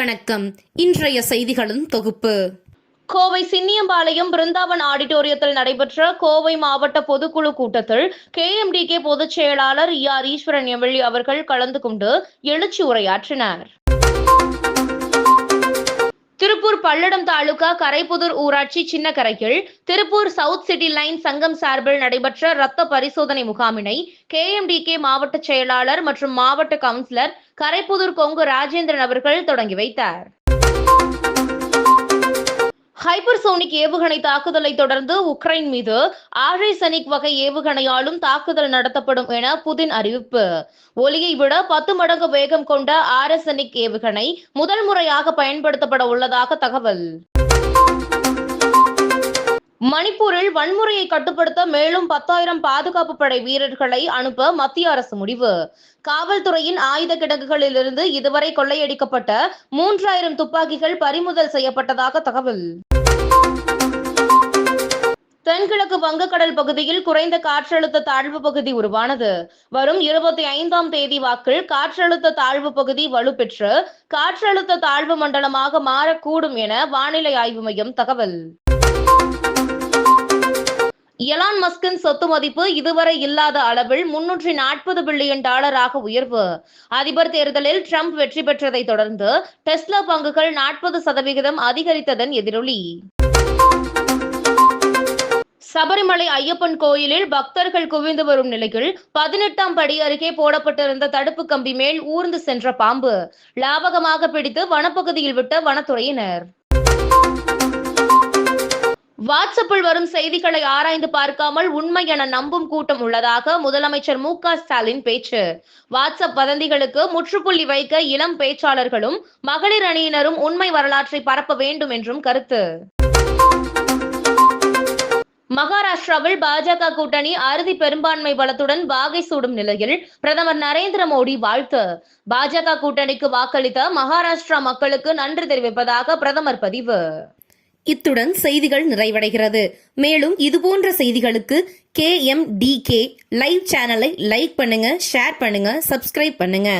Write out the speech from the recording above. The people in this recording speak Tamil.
வணக்கம். இன்றைய செய்திகளின் தொகுப்பு. கோவை சின்னியம்பாளையம் பிருந்தாவன் ஆடிட்டோரியத்தில் நடைபெற்ற கோவை மாவட்ட பொதுக்குழு கூட்டத்தில் கே எம்டி கே பொதுச் செயலாளர் இ ஆர் ஈஸ்வரன் எம்எல்ஏ அவர்கள் கலந்து கொண்டு எழுச்சி உரையாற்றினார். திருப்பூர் பல்லடம் தாலுகா கரைப்புதூர் ஊராட்சி சின்னக்கரையில் திருப்பூர் சவுத் சிட்டி லைன் சங்கம் சார்பில் நடைபெற்ற ரத்த பரிசோதனை முகாமினை கேஎம்டிகே மாவட்ட செயலாளர் மற்றும் மாவட்ட கவுன்சிலர் கரைப்புதூர் கொங்கு ராஜேந்திரன் அவர்கள் தொடங்கி வைத்தார். ஹைபர்சோனிக் ஏவுகணை தாக்குதலை தொடர்ந்து உக்ரைன் மீது ஆழைசனிக் வகை ஏவுகணையாலும் தாக்குதல் நடத்தப்படும் என புதின் அறிவிப்பு. ஒலியை விட பத்து மடங்கு வேகம் கொண்ட ஆரசனிக் ஏவுகணை முதல் முறையாக பயன்படுத்தப்பட உள்ளதாக தகவல். மணிப்பூரில் வன்முறையை கட்டுப்படுத்த மேலும் பத்தாயிரம் பாதுகாப்பு படை வீரர்களை அனுப்ப மத்திய அரசு முடிவு. காவல்துறையின் ஆயுத கிடங்குகளிலிருந்து இதுவரை கொள்ளையடிக்கப்பட்ட மூன்றாயிரம் துப்பாக்கிகள் பறிமுதல் செய்யப்பட்டதாக தகவல். தென்கிழக்கு வங்கக்கடல் பகுதியில் குறைந்த காற்றழுத்த தாழ்வு பகுதி உருவானது. வரும் இருபத்தி ஐந்தாம் தேதி வாக்கில் காற்றழுத்த தாழ்வு பகுதி வலுப்பெற்று காற்றழுத்த தாழ்வு மண்டலமாக மாறக்கூடும் என வானிலை ஆய்வு மையம் தகவல். எலான் மஸ்கின் சொத்து மதிப்பு இதுவரை இல்லாத அளவில் முன்னூற்றி நாற்பது பில்லியன் டாலராக உயர்வு. அதிபர் தேர்தலில் ட்ரம்ப் வெற்றி பெற்றதை தொடர்ந்து டெஸ்லா பங்குகள் நாற்பது சதவிகிதம் அதிகரித்ததன் எதிரொலி. சபரிமலை ஐயப்பன் கோயிலில் பக்தர்கள் குவிந்து வரும் நிலையில் பதினெட்டாம் படி அருகே போடப்பட்டிருந்த தடுப்பு கம்பி மேல் ஊர்ந்து சென்ற பாம்பு. லாபகமாக பிடித்து வனப்பகுதியில் விட்ட வனத்துறையினர். வாட்ஸ்அப்பில் வரும் செய்திகளை ஆராய்ந்து பார்க்காமல் உண்மை என நம்பும் கூட்டம் உள்ளதாக முதலமைச்சர் மு க ஸ்டாலின் பேச்சு. வாட்ஸ்அப் வதந்திகளுக்கு முற்றுப்புள்ளி வைக்க இளம் பேச்சாளர்களும் மகளிர் அணியினரும் உண்மை வரலாற்றை பரப்ப வேண்டும் என்றும் கருத்து. மகாராஷ்டிராவில் பாஜக கூட்டணி அறுதி பெரும்பான்மை பலத்துடன் வாகை சூடும் நிலையில் பிரதமர் நரேந்திர மோடி வாழ்த்து. பாஜக கூட்டணிக்கு வாக்களித்த மகாராஷ்டிரா மக்களுக்கு நன்றி தெரிவிப்பதாக பிரதமர் பதிவு. இத்துடன் செய்திகள் நிறைவடைகிறது. மேலும் இதுபோன்ற செய்திகளுக்கு K M D K live சேனலை லைக் பண்ணுங்க ஷேர் பண்ணுங்க சப்ஸ்கிரைப் பண்ணுங்க.